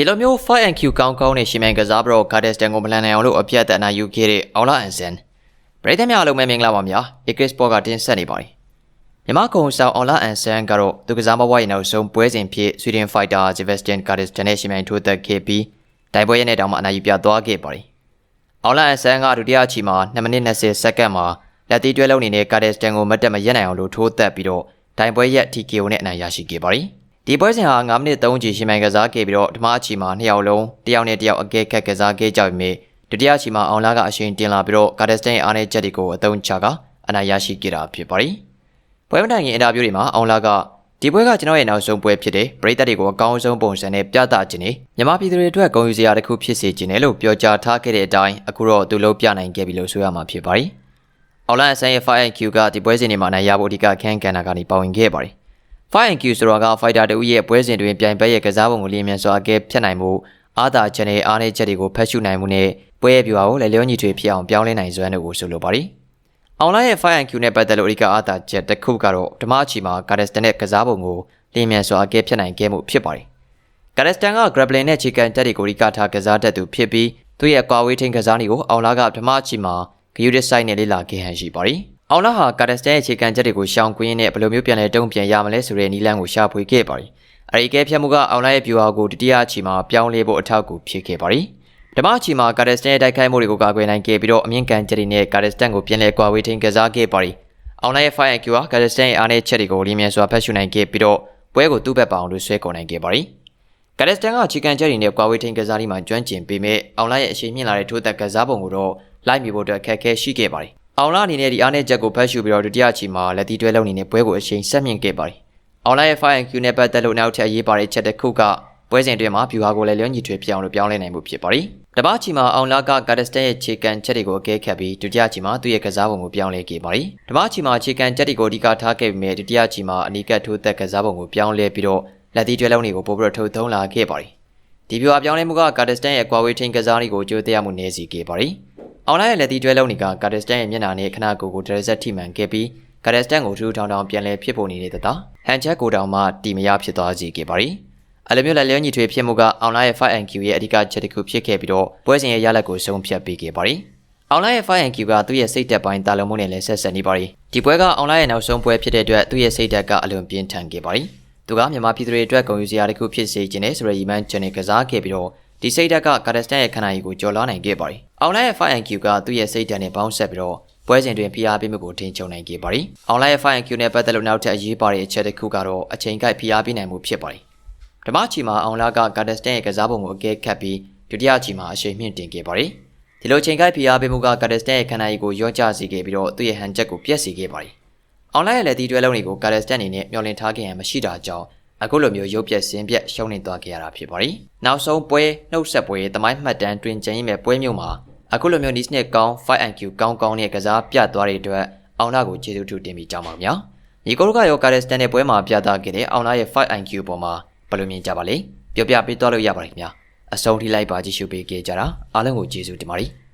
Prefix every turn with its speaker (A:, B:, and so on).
A: ဒီလိုမျိုး Fight and Q ကောင်းကောင်းနဲ့ရှင်မြန်ကစားပြီးတော့ Cardestan ကိုမလန်နိုင်အောင်လို့အပြတ်တက်အနာယူခဲ့တဲ့အောင်လာအန်ဆန်ပရိသတ်များအားလုံးပဲမင်္ဂလာပါများ Ecris Sport ကတင်ဆက်နေပါတယ်မြမကုံဆောင်အောင်လာအန်ဆန်ကတော့သူကစားမဝိုင်းနောက်ဆုံးပွဲစဉ်ဖြစ် Sweden Fighter Sebastian Cardestan နဲ့ရှင်မြန်ထိုးသက်ခဲ့ပြီးတိုင်ပွဲရဲ့နဲ့တောင်မှအနာယူပြသွားခဲ့ပါတယ်အောင်လာအန်ဆန်ကဒုတိယချီမှာ2မိနစ်20စက္ကန့်မှာလက်တီတွဲလုံးနေတဲ့ Cardestan ကိုမတ်တက်မရက်နိုင်အောင်လို့ထိုးသက်ပြီးတော့တိုင်ပွဲရဲ့ TKO နဲ့အနိုင်ရရှိခဲ့ပါတယ် ဒီပွဲစဉ်ဟာ9မိနစ်3ချီရှင်မြိုင်ကစားခဲ့ပြီးတော့ဓမ္မအချီမှာနှစ်ယောက်လုံးတစ်ယောက်နဲ့တစ်ယောက်အကဲခတ်ကစားခဲ့ကြပြီမြေဒုတိယချီမှာအောင်လာကအရှင်တင်လာပြီးတော့ကာဒက်စတန်ရဲ့အားနည်းချက်တွေကိုအသုံးချကအနိုင်ရရှိခဲ့တာဖြစ်ပါတယ်။ပွဲမတိုင်ခင်အင်တာဗျူးတွေမှာအောင်လာကဒီပွဲကကျွန်တော်ရဲ့နောက်ဆုံးပွဲဖြစ်တယ်ပရိသတ်တွေကိုအကောင်းဆုံးပုံစံနဲ့ပြသခြင်းနဲ့မြန်မာပြည်သူတွေအတွက်ဂုဏ်ယူစရာတစ်ခုဖြစ်စေခြင်းနဲ့လို့ပြောကြားထားခဲ့တဲ့အတိုင်းအခုတော့သူလုံးပြနိုင်ခဲ့ပြီလို့ဆိုရမှာဖြစ်ပါတယ်။အောင်လာအဆန်ရဲ့ 5IQ ကဒီပွဲစဉ်တွေမှာနိုင်ရဖို့အဓိကခန်းကန်တာကနေပါဝင်ခဲ့ပါတယ်။ Fire and Q ဆိုတာက fighter တဦးရဲ့ပွဲစဉ်တွင်ပြိုင်ပွဲရဲ့ကစားပုံကိုလျင်မြန်စွာအကဲဖြတ်နိုင်မှုအားသာချက်နဲ့အားနည်းချက်တွေကိုဖတ်ရှုနိုင်မှုနဲ့ပွဲရဲ့ပြူဟာကိုလည်းလျောညီထွေဖြစ်အောင်ပြောင်းလဲနိုင်စွမ်းတို့ကိုဆိုလိုပါတယ်။ online ရဲ့ Fire and Q နဲ့ပတ်သက်လို့အဓိကအားသာချက်တစ်ခုကတော့ဓမ္မအချီမှာ Gardestan နဲ့ကစားပုံကိုလျင်မြန်စွာအကဲဖြတ်နိုင်ခဲ့မှုဖြစ်ပါတယ်။ Gardestan က grappling နဲ့ခြေကန်တက်တွေကိုအဓိကထားကစားတတ်သူဖြစ်ပြီးသူ့ရဲ့ကွာဝေးထိန်ကစားနည်းကိုအောင်လာကဓမ္မအချီမှာဂယူဒစ်ဆိုင်နဲ့လေ့လာခဲ့ဟန်ရှိပါတယ်။ အောင်လာဟာကာဒက်စတန်ရဲ့ခြေကန်ချက်တွေကိုရှောင်ကွင်းနဲ့ဘယ်လိုမျိုးပြန်လဲတုံ့ပြန်ရမလဲဆိုတဲ့နီလန်းကိုရှာဖွေခဲ့ပါတယ်။အဲဒီကဲဖြတ်မှုကအောင်လာရဲ့ဗျူဟာကိုတတိယအချီမှာပြောင်းလဲဖို့အထောက်အကူဖြစ်ခဲ့ပါတယ်။ဓမ္မအချီမှာကာဒက်စတန်ရဲ့တိုက်ခိုက်မှုတွေကိုကာကွယ်နိုင်ခဲ့ပြီးတော့အမြင့်ကန်ချက်တွေနဲ့ကာဒက်စတန်ကိုပြန်လဲကွာဝေးထိန်ကစားခဲ့ပါတယ်။အောင်လာရဲ့ fire IQ ဟာကာဒက်စတန်ရဲ့အားနည်းချက်တွေကိုလင်းမြန်စွာဖတ်ရှုနိုင်ခဲ့ပြီးတော့ပွဲကိုသူ့ဘက်ပအောင်လို့ဆွဲခေါ်နိုင်ခဲ့ပါတယ်။ကာဒက်စတန်ကခြေကန်ချက်တွေနဲ့ကွာဝေးထိန်ကစားပြီးမှကျွမ်းကျင်ပေမဲ့အောင်လာရဲ့အရှိန်မြင့်လာတဲ့ထိုးသက်ကစားပုံကိုတော့လိုက်မိဖို့အတွက်ခက်ခဲရှိခဲ့ပါတယ် အောင်လာအနေနဲ့ဒီအားနဲ့ချက်ကိုဖတ်ရှုပြီးတော့ဒုတိယချီမှာလက်တီတွဲလုံးအနေနဲ့ပွဲကိုအချိန်ဆက်မြင့်ခဲ့ပါတယ်။အောင်လာရဲ့ Fire and Q နဲ့ပတ်သက်လို့နောက်ထပ်အရေးပါတဲ့ချက်တစ်ခုကပွဲစဉ်တွင်မှာဗျူဟာကိုလည်းလျောညီထွေပြောင်းလို့ပြောင်းလဲနိုင်မှုဖြစ်ပါတယ်။တပတ်ချီမှာအောင်လာကဂါဒစတန်ရဲ့ခြေကန်ချက်တွေကိုအကဲခတ်ပြီးဒုတိယချီမှာသူ့ရဲ့ကစားပုံကိုပြောင်းလဲခဲ့ပါတယ်။တပတ်ချီမှာခြေကန်ချက်တွေကိုအဓိကထားခဲ့ပြီးမြဲဒုတိယချီမှာအနီးကပ်ထိုးသက်ကစားပုံကိုပြောင်းလဲပြီးတော့လက်တီတွဲလုံးတွေကိုပို့ပြီးတော့ထုတ်သုံးလာခဲ့ပါတယ်။ဒီဗျူဟာပြောင်းလဲမှုကဂါဒစတန်ရဲ့ကွာဝေးထိန်ကစားနည်းကိုကြိုးတရားမှုနည်းစီခဲ့ပါတယ်။ အောင်လိုက်ရဲ့လက်တီတွဲလုံးတွေကကာဒက်စတန်ရဲ့မျက်နှာနဲ့ခနာကိုကိုဒရက်ဆက်ထိမှန်ခဲ့ပြီးကာဒက်စတန်ကိုထူးထောင်ထောင်ပြန်လဲဖြစ်ပေါ်နေတဲ့တတဟန်ချက်ကိုတောင်မှတီမရဖြစ်သွားစေခဲ့ပါရီအလိုမျိုးလက်လျောညီထွေဖြစ်မှုကအောင်လိုက်ရဲ့ 5NQ ရဲ့အဓိကချက်တစ်ခုဖြစ်ခဲ့ပြီးတော့ပွဲစဉ်ရဲ့ရလဒ်ကိုဆုံးဖြတ်ပေးခဲ့ပါရီအောင်လိုက်ရဲ့ 5NQ ကသူ့ရဲ့စိတ်သက်ပိုင်းတာလုံမှုနဲ့လည်းဆက်ဆက်နေပါရီဒီပွဲကအောင်လိုက်ရဲ့နောက်ဆုံးပွဲဖြစ်တဲ့အတွက်သူ့ရဲ့စိတ်သက်ကအလွန်ပြင်းထန်ခဲ့ပါရီသူကမြန်မာပြည်သူတွေအတွက်ဂုဏ်ယူစရာတစ်ခုဖြစ်စေခြင်းနဲ့ဆိုရည်မှန်းချက်နဲ့ကစားခဲ့ပြီးတော့ဒီစိတ်ဓာတ်ကကာဒက်စတန်ရဲ့ခန္ဓာရည်ကိုကျော်လွှားနိုင်ခဲ့ပါတယ်။ အောင်လိုက်ရဲ့ Fire IQ ကသူ့ရဲ့စိတ်ဓာတ်နဲ့ပေါင်းဆက်ပြီးတော့ပွဲစဉ်တွင် PR ပေးမှုကိုထိန်းချုပ်နိုင်ခဲ့ပါတယ်။အောင်လိုက်ရဲ့ Fire IQ နဲ့ပတ်သက်လို့နောက်ထပ်အရေးပါတဲ့အချက်တစ်ခုကတော့အချိန်ကိုက် PR ပေးနိုင်မှုဖြစ်ပါတယ်။ဓမ္မချီမှာအောင်လာကကာဒက်စတန်ရဲ့ကစားပုံကိုအကဲခတ်ပြီးဒုတိယချီမှာအရှိန်မြင့်တင်ခဲ့ပါတယ်။ဒီလိုချိန်ကိုက် PR ပေးမှုကကာဒက်စတန်ရဲ့ခန္ဓာရည်ကိုရော့ကျစေခဲ့ပြီးတော့သူ့ရဲ့ဟန်ချက်ကိုပြက်စေခဲ့ပါတယ်။အောင်လိုက်ရဲ့လက်တီတွဲလုံးတွေကိုကာဒက်စတန်အနေနဲ့မျှော်လင့်ထားခဲ့ရမရှိတာကြောင့်အခုလိုမျိုးရုပ်ပြက်စင်းပြက်ရှုံးနေသွားခဲ့ရတာဖြစ်ပါတယ်။နောက်ဆုံးပွဲနှုတ်ဆက်ပွဲတမိုင်းမှတ်တမ်းတွင်ကျင်းရမယ့်ပွဲမျိုးမှာ အခုလိုမျိုးနီးစနစ်ကောင်း 5IQ ကောင်းကောင်းနဲ့ကစားပြသွားတဲ့အတွက်အောင်နာကိုကျေးဇူးထူတင်ပြီးကြောင်းပါဗျာ။ညီကိုတို့ကရောကာရက်စတန်တဲ့ပွဲမှာပြသခဲ့တဲ့အောင်နာရဲ့ 5IQ ပေါ်မှာဘယ်လိုမြင်ကြပါလဲ။ပြောပြပေးသွားလို့ရပါတယ်ခင်ဗျာ။အဆုံးထိလိုက်ပါကြည့်ရှုပေးကြတာအားလုံးကိုကျေးဇူးတင်ပါတယ်။